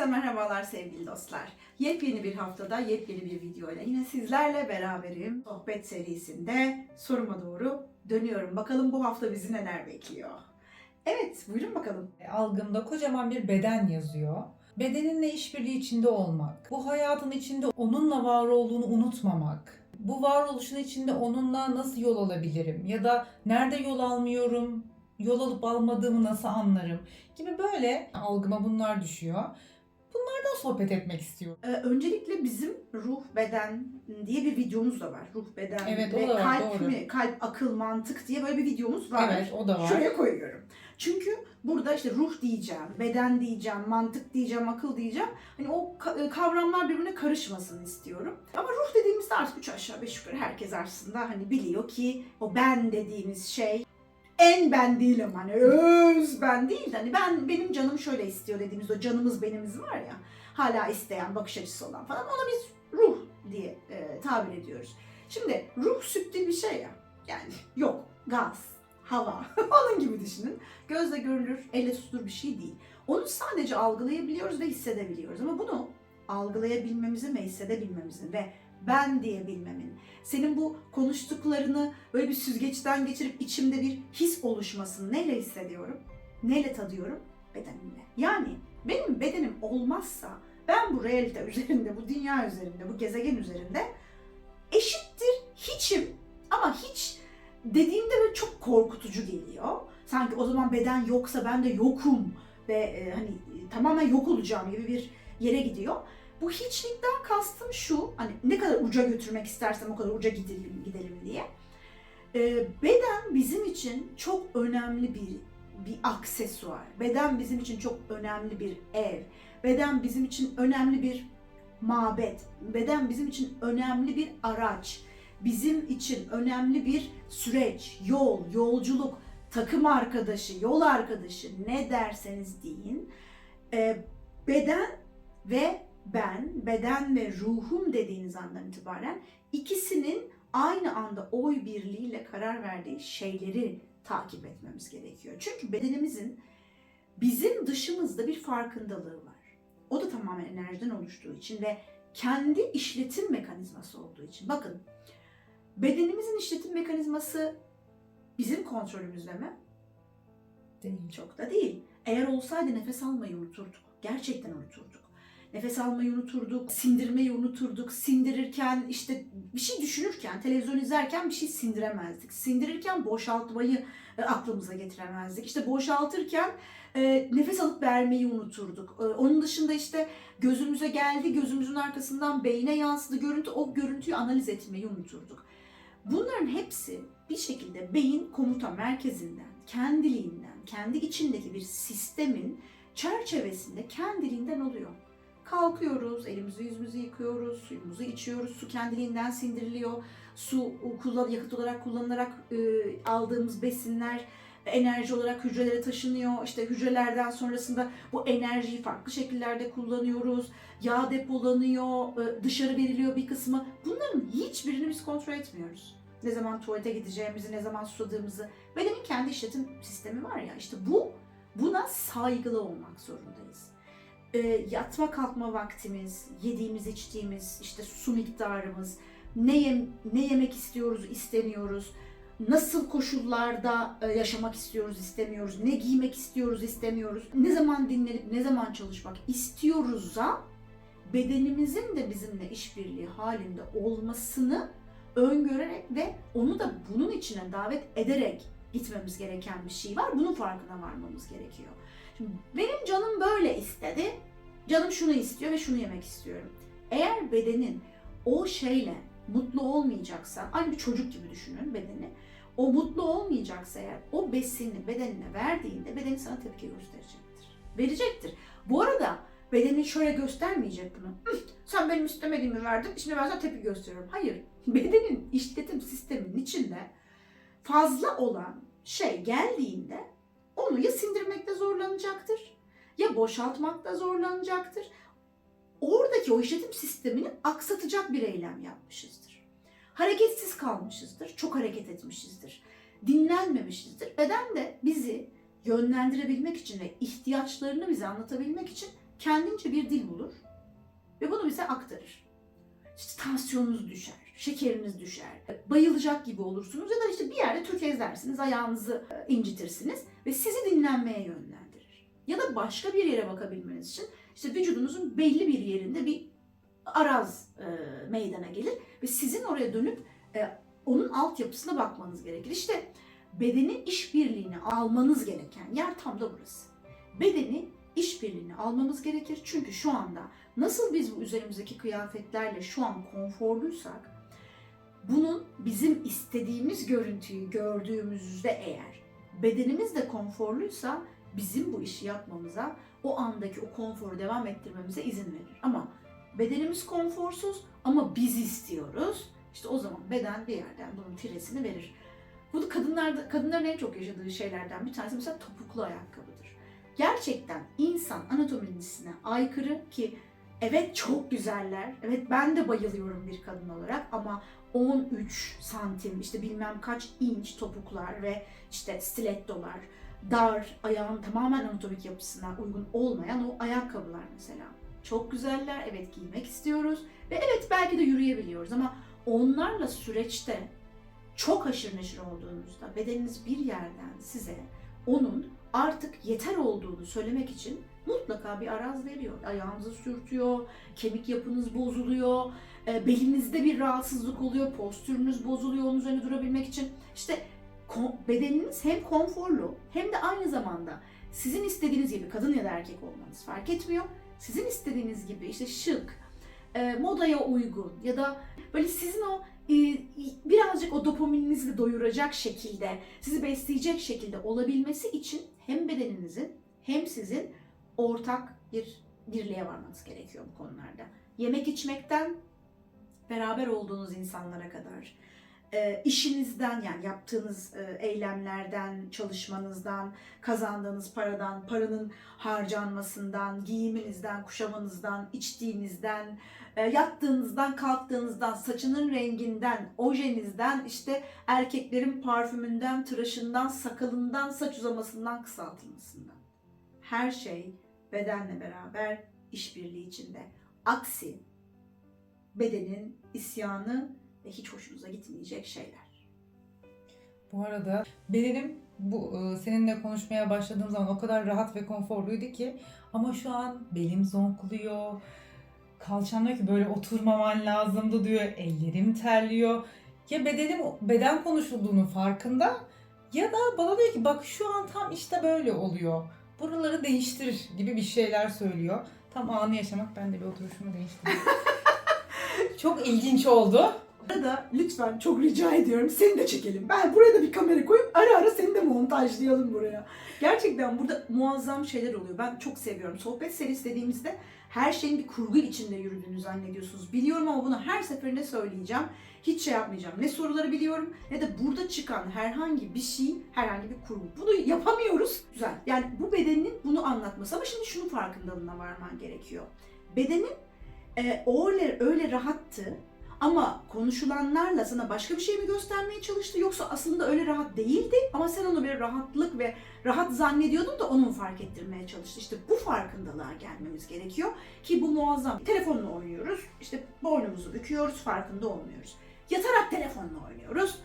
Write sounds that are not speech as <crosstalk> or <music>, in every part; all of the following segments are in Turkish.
Herkese merhabalar sevgili dostlar. Yepyeni bir haftada yepyeni bir videoyla yine sizlerle beraberim. Sohbet serisinde soruma doğru dönüyorum. Bakalım bu hafta bizi neler bekliyor. Evet, buyurun bakalım. algımda kocaman bir beden yazıyor. Bedeninle işbirliği içinde olmak, bu hayatın içinde onunla var olduğunu unutmamak, bu varoluşun içinde onunla nasıl yol alabilirim ya da nerede yol almıyorum, yol alıp almadığımı nasıl anlarım gibi böyle algıma bunlar düşüyor. Sohbet etmek istiyorum. Ee, öncelikle bizim ruh, beden diye bir videomuz da var. Ruh, beden Evet, ve var, kalp doğru. mi, kalp, akıl, mantık diye böyle bir videomuz var. Evet o da var. Şuraya koyuyorum. Çünkü burada işte ruh diyeceğim, beden diyeceğim, mantık diyeceğim, akıl diyeceğim. Hani o e, kavramlar birbirine karışmasın istiyorum. Ama ruh dediğimizde artık üç aşağı beş yukarı herkes aslında hani biliyor ki o ben dediğimiz şey en ben değilim hani öz ben değil de hani ben benim canım şöyle istiyor dediğimiz o canımız benimiz var ya hala isteyen bakış açısı olan falan ona biz ruh diye e, tabir ediyoruz. Şimdi ruh sütlü bir şey ya yani yok gaz, hava <laughs> onun gibi düşünün. Gözle görülür, elle tutulur bir şey değil. Onu sadece algılayabiliyoruz ve hissedebiliyoruz ama bunu algılayabilmemizin ve hissedebilmemizin ve ben diyebilmemin, senin bu konuştuklarını böyle bir süzgeçten geçirip içimde bir his oluşmasını neyle hissediyorum? Neyle tadıyorum? Bedenimle. Yani benim bedenim olmazsa ben bu realite üzerinde, bu dünya üzerinde, bu gezegen üzerinde eşittir hiçim ama hiç dediğimde böyle çok korkutucu geliyor. Sanki o zaman beden yoksa ben de yokum ve e, hani tamamen yok olacağım gibi bir yere gidiyor. Bu hiçlikten kastım şu, hani ne kadar uca götürmek istersem o kadar uca gidelim, gidelim diye. E, beden bizim için çok önemli bir bir aksesuar. Beden bizim için çok önemli bir ev. Beden bizim için önemli bir mabet. Beden bizim için önemli bir araç. Bizim için önemli bir süreç, yol, yolculuk, takım arkadaşı, yol arkadaşı ne derseniz deyin. Ee, beden ve ben, beden ve ruhum dediğiniz andan itibaren ikisinin aynı anda oy birliğiyle karar verdiği şeyleri takip etmemiz gerekiyor. Çünkü bedenimizin bizim dışımızda bir farkındalığı var. O da tamamen enerjiden oluştuğu için ve kendi işletim mekanizması olduğu için. Bakın bedenimizin işletim mekanizması bizim kontrolümüzde mi? Değil. Çok da değil. Eğer olsaydı nefes almayı unuturduk. Gerçekten unuturduk. Nefes almayı unuturduk, sindirmeyi unuturduk. Sindirirken işte bir şey düşünürken, televizyon izlerken bir şey sindiremezdik. Sindirirken boşaltmayı e, aklımıza getiremezdik. İşte boşaltırken e, nefes alıp vermeyi unuturduk. E, onun dışında işte gözümüze geldi, gözümüzün arkasından beyne yansıdı görüntü, o görüntüyü analiz etmeyi unuturduk. Bunların hepsi bir şekilde beyin komuta merkezinden, kendiliğinden, kendi içindeki bir sistemin çerçevesinde kendiliğinden oluyor. Kalkıyoruz, elimizi yüzümüzü yıkıyoruz, suyumuzu içiyoruz, su kendiliğinden sindiriliyor. Su kullan, yakıt olarak kullanılarak e, aldığımız besinler enerji olarak hücrelere taşınıyor. İşte hücrelerden sonrasında bu enerjiyi farklı şekillerde kullanıyoruz. Yağ depolanıyor, e, dışarı veriliyor bir kısmı. Bunların hiçbirini biz kontrol etmiyoruz. Ne zaman tuvalete gideceğimizi, ne zaman susadığımızı. Bedenin kendi işletim sistemi var ya işte bu, buna saygılı olmak zorundayız. E, yatma kalkma vaktimiz, yediğimiz içtiğimiz, işte su miktarımız, ne, yem, ne yemek istiyoruz, istemiyoruz, nasıl koşullarda e, yaşamak istiyoruz, istemiyoruz, ne giymek istiyoruz, istemiyoruz, ne zaman dinlenip ne zaman çalışmak istiyoruzsa bedenimizin de bizimle işbirliği halinde olmasını öngörerek ve onu da bunun içine davet ederek gitmemiz gereken bir şey var. Bunun farkına varmamız gerekiyor. Benim canım böyle istedi. Canım şunu istiyor ve şunu yemek istiyorum. Eğer bedenin o şeyle mutlu olmayacaksa, aynı bir çocuk gibi düşünün bedeni. O mutlu olmayacaksa eğer o besini bedenine verdiğinde bedeni sana tepki gösterecektir. Verecektir. Bu arada bedenin şöyle göstermeyecek bunu. "Hı, Sen benim istemediğimi verdin, şimdi ben sana tepki gösteriyorum. Hayır. <laughs> Bedenin işletim sisteminin içinde fazla olan şey geldiğinde onu ya sindirmekte zorlanacaktır ya boşaltmakta zorlanacaktır. Oradaki o işletim sistemini aksatacak bir eylem yapmışızdır. Hareketsiz kalmışızdır, çok hareket etmişizdir. Dinlenmemişizdir. Beden de bizi yönlendirebilmek için ve ihtiyaçlarını bize anlatabilmek için kendince bir dil bulur ve bunu bize aktarır. İşte tansiyonunuz düşer, şekeriniz düşer, bayılacak gibi olursunuz ya da işte bir yerde tökezlersiniz, ayağınızı e, incitirsiniz ve sizi dinlenmeye yönlendirir. Ya da başka bir yere bakabilmeniz için işte vücudunuzun belli bir yerinde bir araz e, meydana gelir ve sizin oraya dönüp e, onun altyapısına bakmanız gerekir. İşte bedenin işbirliğini almanız gereken yer tam da burası. Bedeni işbirliğini almamız gerekir. Çünkü şu anda nasıl biz bu üzerimizdeki kıyafetlerle şu an konforluysak bunun bizim istediğimiz görüntüyü gördüğümüzde eğer bedenimiz de konforluysa bizim bu işi yapmamıza o andaki o konforu devam ettirmemize izin verir. Ama bedenimiz konforsuz ama biz istiyoruz. İşte o zaman beden bir yerden bunun tiresini verir. Bu da kadınlarda, kadınların en çok yaşadığı şeylerden bir tanesi mesela topuklu ayakkabıdır. Gerçekten insan anatomisine aykırı ki evet çok güzeller. Evet ben de bayılıyorum bir kadın olarak ama 13 santim işte bilmem kaç inç topuklar ve işte stilettolar, dar, ayağın tamamen anatomik yapısına uygun olmayan o ayakkabılar mesela. Çok güzeller, evet giymek istiyoruz ve evet belki de yürüyebiliyoruz ama onlarla süreçte çok haşır neşir olduğunuzda bedeniniz bir yerden size onun artık yeter olduğunu söylemek için mutlaka bir araz veriyor. Ayağınızı sürtüyor, kemik yapınız bozuluyor, e, belinizde bir rahatsızlık oluyor, postürünüz bozuluyor onun üzerine durabilmek için. İşte bedeniniz hem konforlu hem de aynı zamanda sizin istediğiniz gibi kadın ya da erkek olmanız fark etmiyor. Sizin istediğiniz gibi işte şık, e, modaya uygun ya da böyle sizin o e, birazcık o dopamininizi doyuracak şekilde, sizi besleyecek şekilde olabilmesi için hem bedeninizin hem sizin ortak bir birliğe varmanız gerekiyor bu konularda. Yemek içmekten beraber olduğunuz insanlara kadar, e, işinizden yani yaptığınız e, eylemlerden, çalışmanızdan, kazandığınız paradan, paranın harcanmasından, giyiminizden, kuşamanızdan, içtiğinizden, e, yattığınızdan, kalktığınızdan, saçının renginden, ojenizden, işte erkeklerin parfümünden, tıraşından, sakalından, saç uzamasından, kısaltılmasından. Her şey bedenle beraber işbirliği içinde. Aksi bedenin isyanı ve hiç hoşunuza gitmeyecek şeyler. Bu arada bedenim bu e, seninle konuşmaya başladığım zaman o kadar rahat ve konforluydu ki ama şu an belim zonkluyor. Kalçam diyor ki böyle oturmaman lazımdı diyor. Ellerim terliyor. Ya bedenim beden konuşulduğunun farkında ya da bana diyor ki bak şu an tam işte böyle oluyor. Buraları değiştir gibi bir şeyler söylüyor. Tam anı yaşamak ben de bir oturuşumu değiştirdim. <laughs> Çok ilginç oldu. Arada lütfen çok rica ediyorum seni de çekelim. Ben buraya da bir kamera koyup ara ara seni de montajlayalım buraya. Gerçekten burada muazzam şeyler oluyor. Ben çok seviyorum. Sohbet serisi dediğimizde her şeyin bir kurgu içinde yürüdüğünü zannediyorsunuz. Biliyorum ama bunu her seferinde söyleyeceğim. Hiç şey yapmayacağım. Ne soruları biliyorum ne de burada çıkan herhangi bir şey, herhangi bir kurgu. Bunu yapamıyoruz. Güzel. Yani bu bedenin bunu anlatması ama şimdi şunun farkındalığına varman gerekiyor. Bedenin e, öyle, öyle rahattı ama konuşulanlarla sana başka bir şey mi göstermeye çalıştı yoksa aslında öyle rahat değildi ama sen onu bir rahatlık ve rahat zannediyordun da onu mu fark ettirmeye çalıştı. İşte bu farkındalığa gelmemiz gerekiyor ki bu muazzam. Telefonla oynuyoruz, işte boynumuzu büküyoruz, farkında olmuyoruz. Yatarak telefonla oynuyoruz.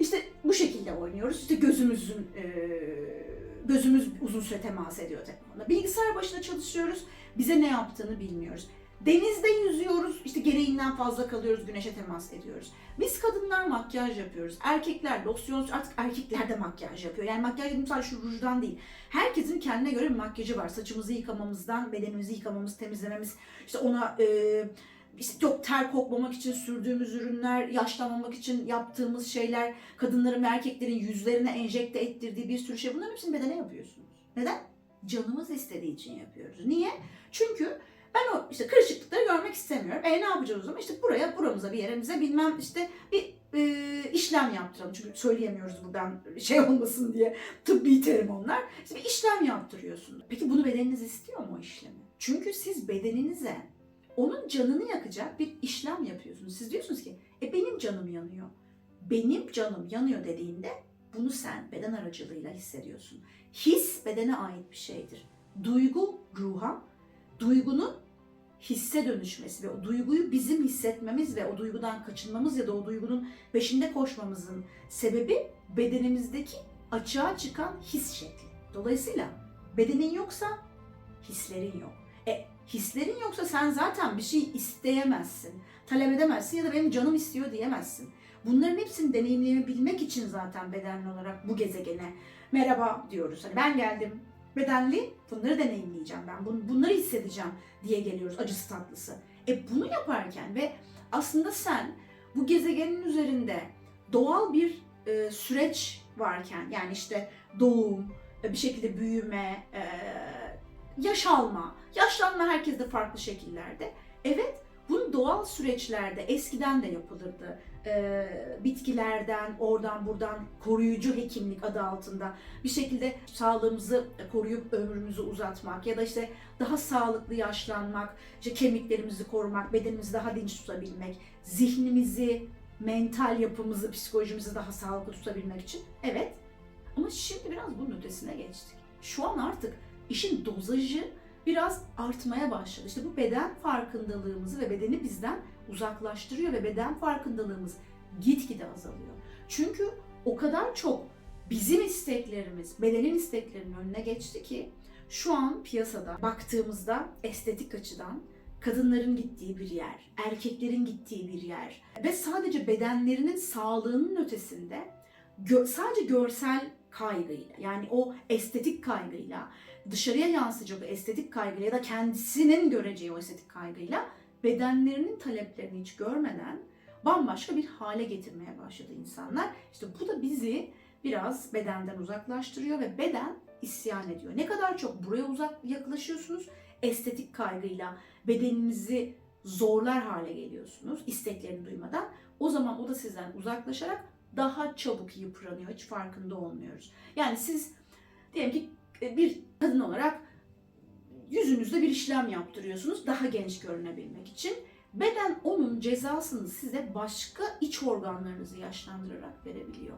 İşte bu şekilde oynuyoruz. İşte gözümüzün eee, gözümüz uzun süre temas ediyor telefonla. Bilgisayar başında çalışıyoruz. Bize ne yaptığını bilmiyoruz. Denizde yüzüyoruz, işte gereğinden fazla kalıyoruz, güneşe temas ediyoruz. Biz kadınlar makyaj yapıyoruz. Erkekler losyon, artık erkekler de makyaj yapıyor. Yani makyaj dediğim sadece şu rujdan değil. Herkesin kendine göre bir makyajı var. Saçımızı yıkamamızdan, bedenimizi yıkamamız, temizlememiz, işte ona e, işte yok ter kokmamak için sürdüğümüz ürünler, yaşlanmamak için yaptığımız şeyler, kadınların ve erkeklerin yüzlerine enjekte ettirdiği bir sürü şey. Bunların hepsini bedene yapıyorsunuz. Neden? Canımız istediği için yapıyoruz. Niye? Çünkü ben o işte kırışıklıkları görmek istemiyorum. E ne yapacağız o zaman? İşte buraya, buramıza bir yerimize bilmem işte bir e, işlem yaptıralım. Çünkü söyleyemiyoruz buradan şey olmasın diye tıbbi terim onlar. İşte bir işlem yaptırıyorsun. Peki bunu bedeniniz istiyor mu o işlemi? Çünkü siz bedeninize onun canını yakacak bir işlem yapıyorsunuz. Siz diyorsunuz ki e benim canım yanıyor. Benim canım yanıyor dediğinde bunu sen beden aracılığıyla hissediyorsun. His bedene ait bir şeydir. Duygu ruha, duygunun hisse dönüşmesi ve o duyguyu bizim hissetmemiz ve o duygudan kaçınmamız ya da o duygunun peşinde koşmamızın sebebi bedenimizdeki açığa çıkan his şekli. Dolayısıyla bedenin yoksa hislerin yok. E hislerin yoksa sen zaten bir şey isteyemezsin, talep edemezsin ya da benim canım istiyor diyemezsin. Bunların hepsini deneyimleyebilmek için zaten bedenli olarak bu gezegene merhaba diyoruz. Hani ben geldim, bedenli bunları deneyimleyeceğim ben, bun- bunları hissedeceğim diye geliyoruz acısı tatlısı. E bunu yaparken ve aslında sen bu gezegenin üzerinde doğal bir e, süreç varken yani işte doğum, e, bir şekilde büyüme, e, yaş alma, yaşlanma herkeste farklı şekillerde. Evet bunu doğal süreçlerde eskiden de yapılırdı. E, bitkilerden, oradan buradan koruyucu hekimlik adı altında bir şekilde sağlığımızı koruyup ömrümüzü uzatmak ya da işte daha sağlıklı yaşlanmak, işte kemiklerimizi korumak, bedenimizi daha dinç tutabilmek, zihnimizi, mental yapımızı, psikolojimizi daha sağlıklı tutabilmek için. Evet. Ama şimdi biraz bunun ötesine geçtik. Şu an artık işin dozajı biraz artmaya başladı. İşte bu beden farkındalığımızı ve bedeni bizden uzaklaştırıyor ve beden farkındalığımız gitgide azalıyor. Çünkü o kadar çok bizim isteklerimiz, bedenin isteklerinin önüne geçti ki şu an piyasada baktığımızda estetik açıdan kadınların gittiği bir yer, erkeklerin gittiği bir yer ve sadece bedenlerinin sağlığının ötesinde gö- sadece görsel kaygıyla yani o estetik kaygıyla dışarıya yansıyacak o estetik kaygıyla ya da kendisinin göreceği o estetik kaygıyla bedenlerinin taleplerini hiç görmeden bambaşka bir hale getirmeye başladı insanlar. İşte bu da bizi biraz bedenden uzaklaştırıyor ve beden isyan ediyor. Ne kadar çok buraya uzak yaklaşıyorsunuz estetik kaygıyla bedeninizi zorlar hale geliyorsunuz isteklerini duymadan. O zaman o da sizden uzaklaşarak daha çabuk yıpranıyor. Hiç farkında olmuyoruz. Yani siz diyelim ki bir kadın olarak yüzünüzde bir işlem yaptırıyorsunuz daha genç görünebilmek için. Beden onun cezasını size başka iç organlarınızı yaşlandırarak verebiliyor.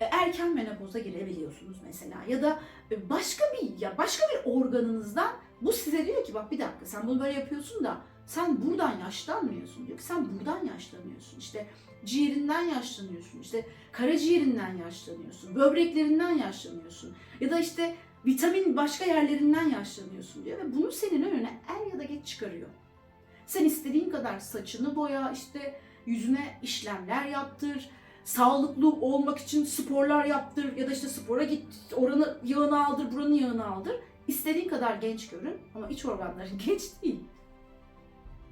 E, Erken menopoza girebiliyorsunuz mesela ya da e, başka bir ya başka bir organınızdan bu size diyor ki bak bir dakika sen bunu böyle yapıyorsun da sen buradan yaşlanmıyorsun diyor ki sen buradan yaşlanıyorsun. İşte ciğerinden yaşlanıyorsun. işte karaciğerinden yaşlanıyorsun. Böbreklerinden yaşlanıyorsun. Ya da işte vitamin başka yerlerinden yaşlanıyorsun diyor ve bunu senin önüne er ya da geç çıkarıyor. Sen istediğin kadar saçını boya, işte yüzüne işlemler yaptır, sağlıklı olmak için sporlar yaptır ya da işte spora git, oranı yağını aldır, buranın yağını aldır. İstediğin kadar genç görün ama iç organların <laughs> genç değil.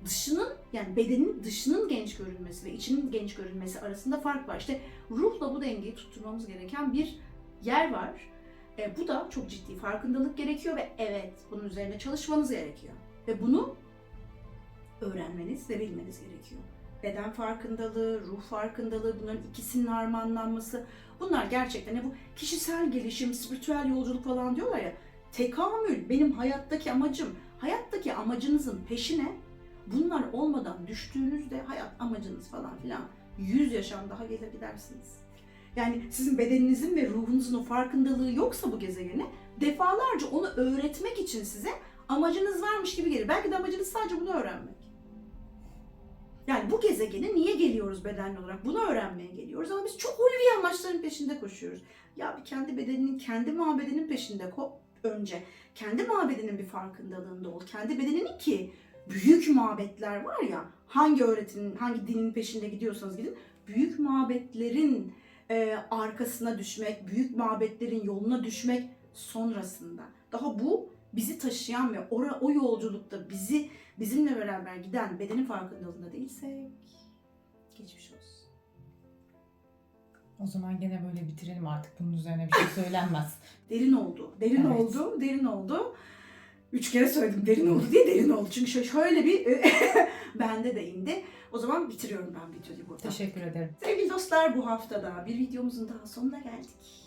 Dışının yani bedenin dışının genç görünmesi ve içinin genç görünmesi arasında fark var. İşte ruhla bu dengeyi tutturmamız gereken bir yer var. E, bu da çok ciddi farkındalık gerekiyor ve evet bunun üzerine çalışmanız gerekiyor. Ve bunu öğrenmeniz ve bilmeniz gerekiyor. Beden farkındalığı, ruh farkındalığı bunların ikisinin harmanlanması bunlar gerçekten bu kişisel gelişim, spiritüel yolculuk falan diyorlar ya tekamül benim hayattaki amacım. Hayattaki amacınızın peşine bunlar olmadan düştüğünüzde hayat amacınız falan filan 100 yaşam daha gelir gidersiniz. Yani sizin bedeninizin ve ruhunuzun o farkındalığı yoksa bu gezegene defalarca onu öğretmek için size amacınız varmış gibi gelir. Belki de amacınız sadece bunu öğrenmek. Yani bu gezegene niye geliyoruz bedenli olarak? Bunu öğrenmeye geliyoruz ama biz çok ulvi amaçların peşinde koşuyoruz. Ya bir kendi bedeninin, kendi mabedinin peşinde ko- önce. Kendi mabedinin bir farkındalığında ol. Kendi bedeninin ki büyük mabetler var ya hangi öğretinin, hangi dinin peşinde gidiyorsanız gidin. Büyük mabetlerin e, arkasına düşmek, büyük mabetlerin yoluna düşmek sonrasında. Daha bu bizi taşıyan ve ora, o yolculukta bizi bizimle beraber giden bedenin farkındalığında değilsek geçmiş olsun. O zaman gene böyle bitirelim artık bunun üzerine bir şey söylenmez. <laughs> Derin oldu. Derin Evet. oldu. Derin oldu. Üç kere söyledim derin oldu diye derin oldu. Çünkü şö- şöyle bir <laughs> bende de indi. O zaman bitiriyorum ben videoyu burada. Teşekkür ederim. Sevgili dostlar bu haftada bir videomuzun daha sonuna geldik.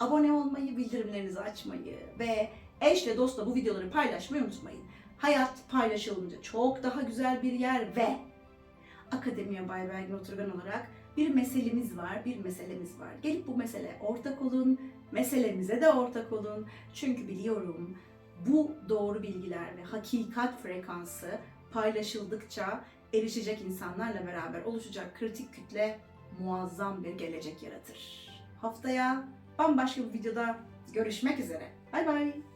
Abone olmayı, bildirimlerinizi açmayı ve eşle dostla bu videoları paylaşmayı unutmayın. Hayat paylaşılınca çok daha güzel bir yer ve Akademiye Bay Belgin Oturgan olarak bir meselemiz var, bir meselemiz var. Gelip bu mesele ortak olun, meselemize de ortak olun. Çünkü biliyorum bu doğru bilgiler ve hakikat frekansı paylaşıldıkça erişecek insanlarla beraber oluşacak kritik kütle muazzam bir gelecek yaratır. Haftaya bambaşka bir videoda görüşmek üzere. Bay bay.